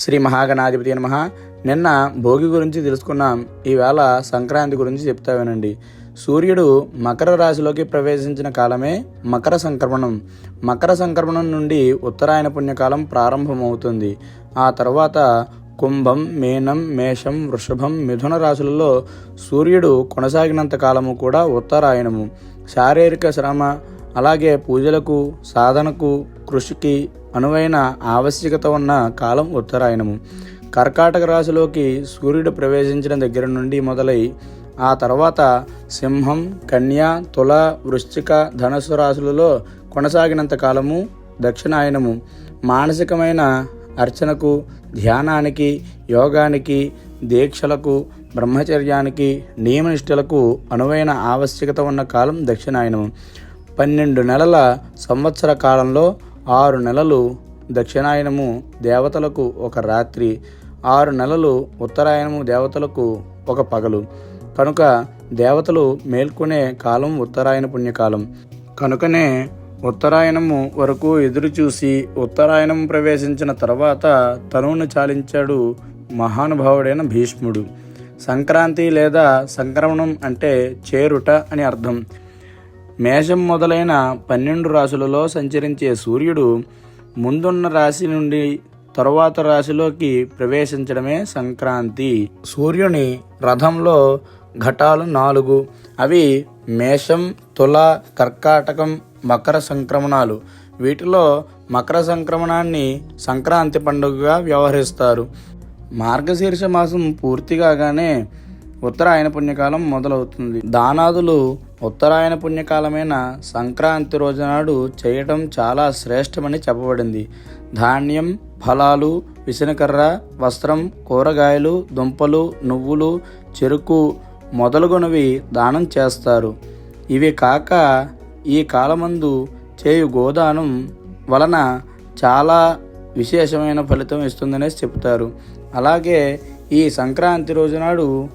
శ్రీ మహాగణాధిపతి నమ. నిన్న భోగి గురించి తెలుసుకున్నాం. ఈవేళ సంక్రాంతి గురించి చెప్తా వినండి సూర్యుడు మకర రాశిలోకి ప్రవేశించిన కాలమే మకర సంక్రమణం. మకర సంక్రమణం నుండి ఉత్తరాయణ పుణ్యకాలం ప్రారంభమవుతుంది. ఆ తర్వాత కుంభం మేనం మేషం వృషభం మిథున రాశులలో సూర్యుడు కొనసాగినంత కాలము కూడా ఉత్తరాయణము. శారీరక శ్రమ అలాగే పూజలకు సాధనకు కృషికి అనువైన ఆవశ్యకత ఉన్న కాలం ఉత్తరాయణము. కర్కాటక రాశిలోకి సూర్యుడు ప్రవేశించిన దగ్గర నుండి మొదలై ఆ తర్వాత సింహం కన్య తుల వృశ్చిక ధనుసు రాశులలో కొనసాగినంత కాలము దక్షిణాయనము. మానసికమైన అర్చనకు ధ్యానానికి యోగానికి దీక్షలకు బ్రహ్మచర్యానికి నియమనిష్టలకు అనువైన ఆవశ్యకత ఉన్న కాలం దక్షిణాయనము. పన్నెండు నెలల సంవత్సర కాలంలో ఆరు నెలలు దక్షిణాయనము దేవతలకు ఒక రాత్రి ఆరు నెలలు ఉత్తరాయణము దేవతలకు ఒక పగలు. కనుక దేవతలు మేల్కొనే కాలం ఉత్తరాయణ పుణ్యకాలం. కనుకనే ఉత్తరాయణము వరకు ఎదురు చూసి ఉత్తరాయణం ప్రవేశించిన తర్వాత తనువును చాలించాడు మహానుభావుడైన భీష్ముడు. సంక్రాంతి లేదా సంక్రమణం అంటే చేరుట అని అర్థం. మేషం మొదలైన పన్నెండు రాశులలో సంచరించే సూర్యుడు ముందున్న రాశి నుండి తరువాత రాశిలోకి ప్రవేశించడమే సంక్రాంతి. సూర్యుని రథంలో ఘటాలు నాలుగు. అవి మేషం తుల కర్కాటకం మకర సంక్రమణాలు. వీటిలో మకర సంక్రమణాన్ని సంక్రాంతి పండుగగా వ్యవహరిస్తారు. మార్గశీర్ష మాసం పూర్తి కాగానే ఉత్తరాయణ పుణ్యకాలం మొదలవుతుంది. దానాదులు ఉత్తరాయణ పుణ్యకాలమైన సంక్రాంతి రోజునాడు చేయటం చాలా శ్రేష్టమని చెప్పబడింది. ధాన్యం ఫలాలు విసనకర్ర వస్త్రం కూరగాయలు దుంపలు నువ్వులు చెరుకు మొదలుగునవి దానం చేస్తారు. ఇవి కాక ఈ కాలమందు చేయు గోదానం వలన చాలా విశేషమైన ఫలితం ఇస్తుందనేసి చెప్తారు. అలాగే ఈ సంక్రాంతి రోజునాడు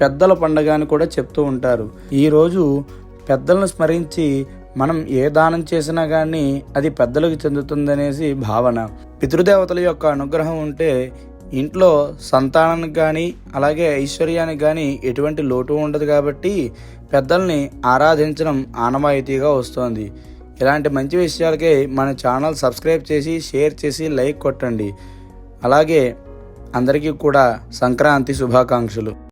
పెద్దల పండగ అని కూడా చెప్తూ ఉంటారు. ఈరోజు పెద్దలను స్మరించి మనం ఏ దానం చేసినా కానీ అది పెద్దలకు చెందుతుందనేసి భావన. పితృదేవతల యొక్క అనుగ్రహం ఉంటే ఇంట్లో సంతానానికి కానీ అలాగే ఐశ్వర్యానికి కానీ ఎటువంటి లోటు ఉండదు కాబట్టి పెద్దల్ని ఆరాధించడం ఆనవాయితీగా వస్తోంది. ఇలాంటి మంచి విషయాలకే మన ఛానల్ సబ్స్క్రైబ్ చేసి షేర్ చేసి లైక్ కొట్టండి. అలాగే అందరికీ కూడా సంక్రాంతి శుభాకాంక్షలు.